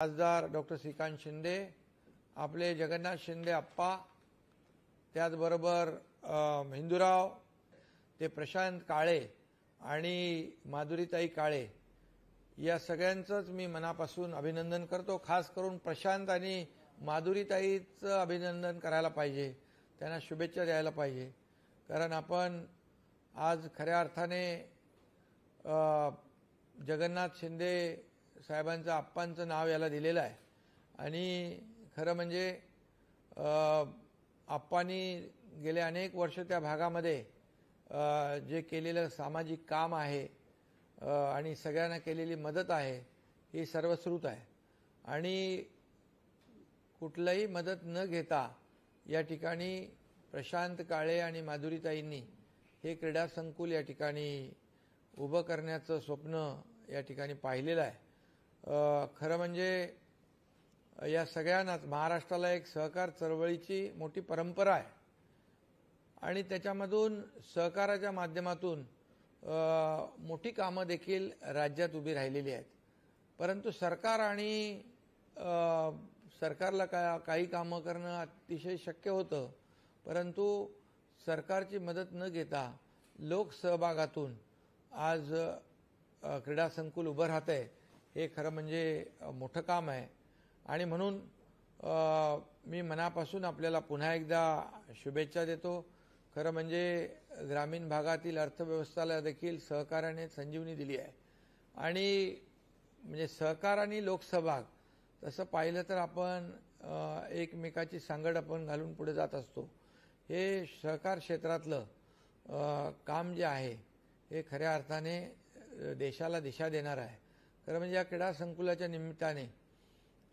खासदार डॉक्टर श्रीकांत शिंदे आपले जगन्नाथ शिंदे आप्पा त्याचबरोबर हिंदूराव ते प्रशांत काळे आणि माधुरीताई काळे या सगळ्यांचंच मी मनापासून अभिनंदन करतो. खास करून प्रशांत आणि माधुरीताईचं अभिनंदन करायला पाहिजे. त्यांना शुभेच्छा द्यायला पाहिजे. कारण आपण आज खऱ्या अर्थाने जगन्नाथ शिंदे साहेबांचं आप्पांचं नाव याला दिलेलं आहे. आणि खरं म्हणजे आप्पांनी गेले अनेक वर्ष त्या भागामध्ये जे केलेलं सामाजिक काम आहे आणि सगळ्यांना केलेली मदत आहे ही सर्वश्रुत आहे. आणि कुठलाही मदत न घेता या ठिकाणी प्रशांत काळे आणि माधुरीताईंनी हे क्रीडा संकुल या ठिकाणी उभं करण्याचं स्वप्न या ठिकाणी पाहिलेलं आहे. खरं म्हणजे या सगळ्यांनाच महाराष्ट्राला एक सहकार चळवळीची मोठी परंपरा आहे. आणि त्याच्यामधून सहकाराच्या माध्यमातून मोठी कामं देखील राज्यात उभी राहिलेली आहेत. परंतु सरकार आणि सरकारला का काही कामं करणं अतिशय शक्य होतं. परंतु सरकारची मदत न घेता लोकसहभागातून आज क्रीडा संकुल उभं राहत आहे हे खरं म्हणजे मोठं काम आहे. आणि म्हणून मी मनापासून आपल्याला पुन्हा एकदा शुभेच्छा देतो. खरं म्हणजे ग्रामीण भागातील अर्थव्यवस्थेला देखील सहकार्याने संजीवनी दिली आहे. आणि म्हणजे सहकार आणि लोकसहभाग तसं पाहिलं तर आपण एकमेकाची सांगड आपण घालून पुढे जात असतो. हे सहकार क्षेत्रातलं काम जे आहे हे खऱ्या अर्थाने देशाला दिशा देणार आहे. तर म्हणजे या क्रीडा संकुलाच्या निमित्ताने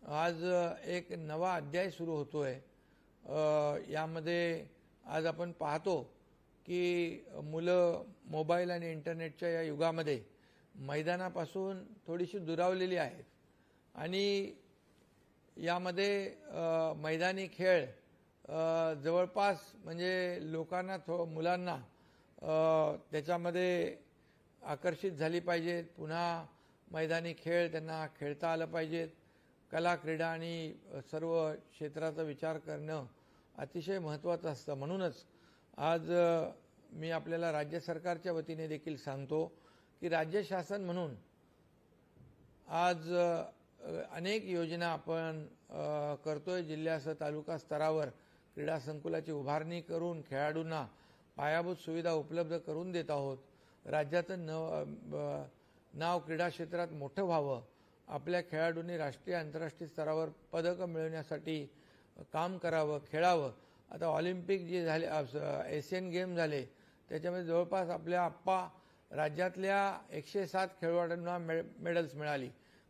आज एक नवा अध्याय सुरू होतोय. आहे यामध्ये आज आपण पाहतो की मुलं मोबाईल आणि इंटरनेटच्या या युगामध्ये मैदानापासून थोडीशी दुरावलेली आहेत. आणि यामध्ये मैदानी खेळ जवळपास म्हणजे लोकांना थो मुलांना त्याच्यामध्ये आकर्षित झाली पाहिजेत. पुन्हा मैदानी खेळ त्यांना खेळता आलं पाहिजेत कला क्रीडा आणि सर्व क्षेत्राचा विचार करणं अतिशय महत्त्वाचं असतं. म्हणूनच आज मी आपल्याला राज्य सरकारच्या वतीने देखील सांगतो की राज्य शासन म्हणून आज अनेक योजना आपण करतोय. जिल्ह्यासह तालुका स्तरावर क्रीडा संकुलाची उभारणी करून खेळाडूंना पायाभूत सुविधा उपलब्ध करून देत आहोत. राज्याचं नव नाव क्रीडा क्षेत्रात मोठं व्हावं. आपल्या खेळाडूंनी राष्ट्रीय आंतरराष्ट्रीय स्तरावर पदकं मिळवण्यासाठी काम करावं खेळावं. आता ऑलिम्पिक जे झाले एशियन गेम झाले त्याच्यामध्ये जवळपास आपल्या आप्पा राज्यातल्या एकशे सात खेळाडूंना मे मेडल्स मिळाली.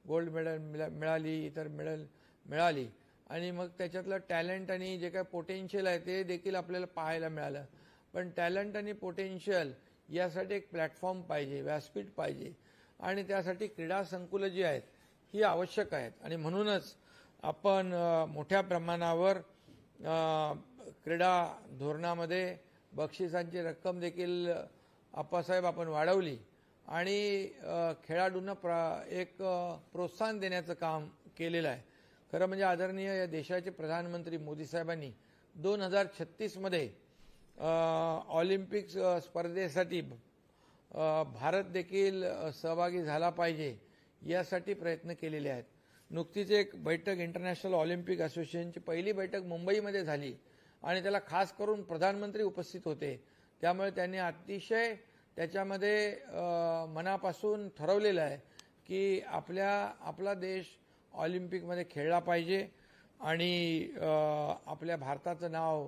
गोल्ड मेडल मिळा- मिळाली इतर मेडल मिळाली. आणि मग त्याच्यातलं टॅलेंट आणि जे काय पोटेन्शियल आहे ते देखील आपल्याला पाहायला मिळालं. पण टॅलेंट आणि पोटेन्शियल यासाठी एक प्लॅटफॉर्म पाहिजे व्यासपीठ पाहिजे. आणि त्यासाठी क्रीडा संकुलं जी आहेत ही आवश्यक आहेत. आणि म्हणूनच आपण मोठ्या प्रमाणावर क्रीडा धोरणामध्ये बक्षिसांची रक्कम देखील आप्पासाहेब आपण वाढवली आणि खेळाडूंना प्र एक प्रोत्साहन देण्याचं काम केलेलं आहे. खरं म्हणजे आदरणीय या देशाचे प्रधानमंत्री मोदी साहेबांनी दोन हजार छत्तीसमध्ये ऑलिम्पिक स्पर्धेसाठी भारत देखील सहभागी झाला पाहिजे यासाठी प्रयत्न केलेले आहेत. नुकतीच एक बैठक इंटरनॅशनल ऑलिम्पिक असोसिएशनची पहिली बैठक मुंबईमध्ये झाली आणि त्याला खास करून प्रधानमंत्री उपस्थित होते. त्यामुळे त्यांनी अतिशय त्याच्यामध्ये मनापासून ठरवलेलं आहे की आपल्या आपला देश ऑलिम्पिकमध्ये खेळला पाहिजे आणि आपल्या भारताचं नाव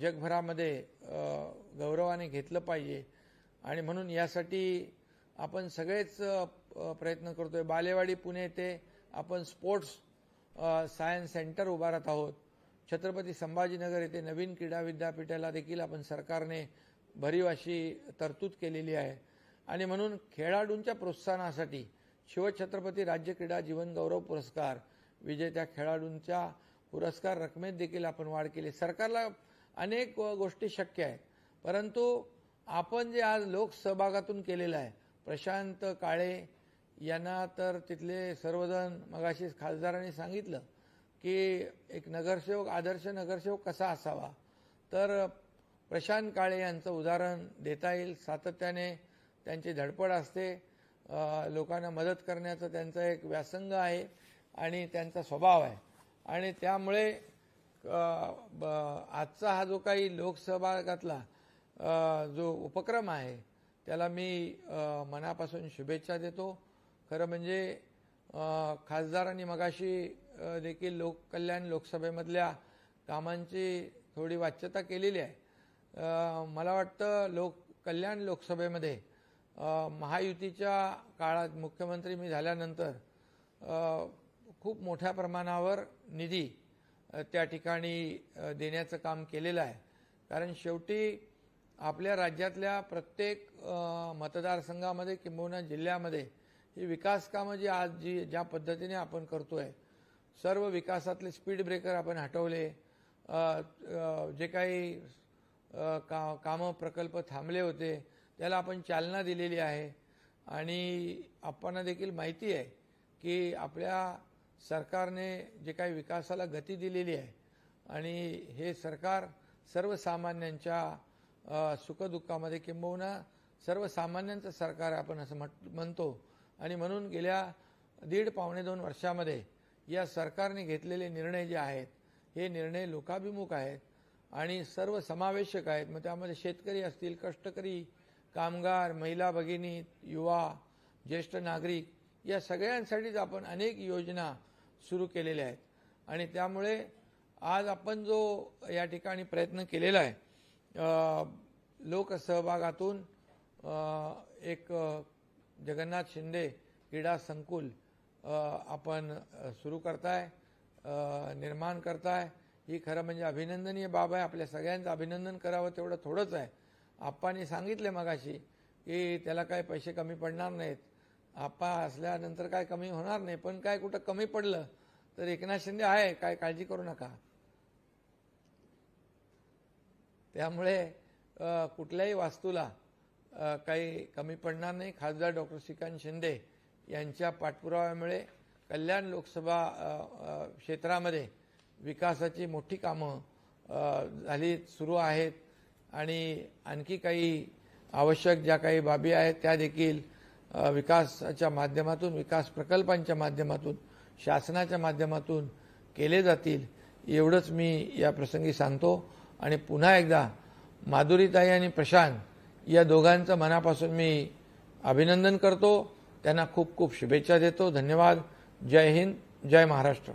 जगभरामध्ये गौरवाने घेतलं पाहिजे. आणि म्हणून यासाठी आपण सगळेच प्रयत्न करतोय. बालेवाडी पुणे येथे आपण स्पोर्ट्स सायन्स सेंटर उभारत आहोत. छत्रपती संभाजीनगर येथे नवीन क्रीडा विद्यापीठाला देखील आपण सरकारने भरीव अशी तरतूद केलेली आहे. आणि म्हणून खेळाडूंच्या प्रोत्साहनासाठी शिवछत्रपती राज्य क्रीडा जीवन गौरव पुरस्कार विजेत्या खेळाडूंच्या पुरस्कार रकमेत देखील आपण वाढ केली. सरकारला अनेक गोष्टी शक्य आहेत. परंतु आपण जे आज लोकसहभागातून केलेलं आहे प्रशांत काळे यांना तर तिथले सर्वजण मगाशी खासदारांनी सांगितलं की एक नगरसेवक आदर्श नगरसेवक कसा असावा? तर प्रशांत काळे यांचं उदाहरण देता येईल. सातत्याने त्यांची धडपड असते. लोकांना मदत करण्याचं त्यांचं एक व्यासंग आहे आणि त्यांचा स्वभाव आहे. आणि त्यामुळे आजचा हा जो काही लोकसहभागातला जो उपक्रम आहे त्याला मी मनापासून शुभेच्छा देतो. खरं म्हणजे खासदारांनी मगाशी देखील लोककल्याण लोकसभेमधल्या कामांची थोडी वाच्यता केलेली आहे. मला वाटतं लोक कल्याण लोकसभेमध्ये महायुतीच्या काळात मुख्यमंत्री मी झाल्यानंतर खूप मोठ्या प्रमाणावर निधी त्या ठिकाणी देण्याचं काम केलेलं आहे. कारण शेवटी आपल्या राज्यातल्या प्रत्येक मतदारसंघामध्ये किंबहुना जिल्ह्यामध्ये ही विकास कामं जी आज जी ज्या पद्धतीने आपण करतोय सर्व विकासातले स्पीड ब्रेकर आपण हटवले जे काही का कामं प्रकल्प थांबले होते त्याला आपण चालना दिलेली आहे. आणि आपणाला देखील माहिती आहे की आपल्या सरकारने जे काही विकासाला गती दिलेली आहे. आणि हे सरकार सर्वसामान्यांच्या सुखदुःखामध्ये किंबहुना सर्वसामान्यांचं सरकार आपण असं म्हट म्हणतो. आणि म्हणून गेल्या दीड पावणे दोन वर्षामध्ये या सरकारने घेतलेले निर्णय जे आहेत हे निर्णय लोकाभिमुख आहेत आणि सर्व समावेशक आहेत. मग त्यामध्ये शेतकरी असतील कष्टकरी कामगार महिला भगिनी युवा ज्येष्ठ नागरिक या सगळ्यांसाठीच आपण अनेक योजना सुरू केलेल्या आहेत. आणि त्यामुळे आज आपण जो या ठिकाणी प्रयत्न केलेला आहे लोकसहभागातून एक जगन्नाथ शिंदे क्रीडा संकुल आपण सुरू करताय निर्माण करताय. ही खरं म्हणजे अभिनंदनीय बाब आहे. आपल्या सगळ्यांचं अभिनंदन करावं तेवढं थोडंच आहे. आप्पांनी सांगितले मगाशी की त्याला काय पैसे कमी पडणार नाहीत. आप्पा असल्यानंतर काय कमी होणार नाही पण काय कुठं कमी पडलं तर एकनाथ शिंदे आहे. काय काळजी करू नका. त्यामुळे कुठल्याही वास्तूला काही कमी पडणार नाही. खासदार डॉक्टर श्रीकांत शिंदे यांच्या पाठपुराव्यामुळे कल्याण लोकसभा क्षेत्रामध्ये विकासाची मोठी कामं झाली सुरू आहेत. आणि आणखी काही आवश्यक ज्या काही बाबी आहेत त्या देखील विकासाच्या माध्यमातून विकास प्रकल्पांच्या माध्यमातून शासनाच्या माध्यमातून केले जातील. एवढंच मी या प्रसंगी सांगतो. आणि पुन्हा एकदा माधुरीताई आणि प्रशांत या दोघांचं मनापासून मी अभिनंदन करतो. त्यांना खूप खूप शुभेच्छा देतो. धन्यवाद. जय हिंद. जय महाराष्ट्र.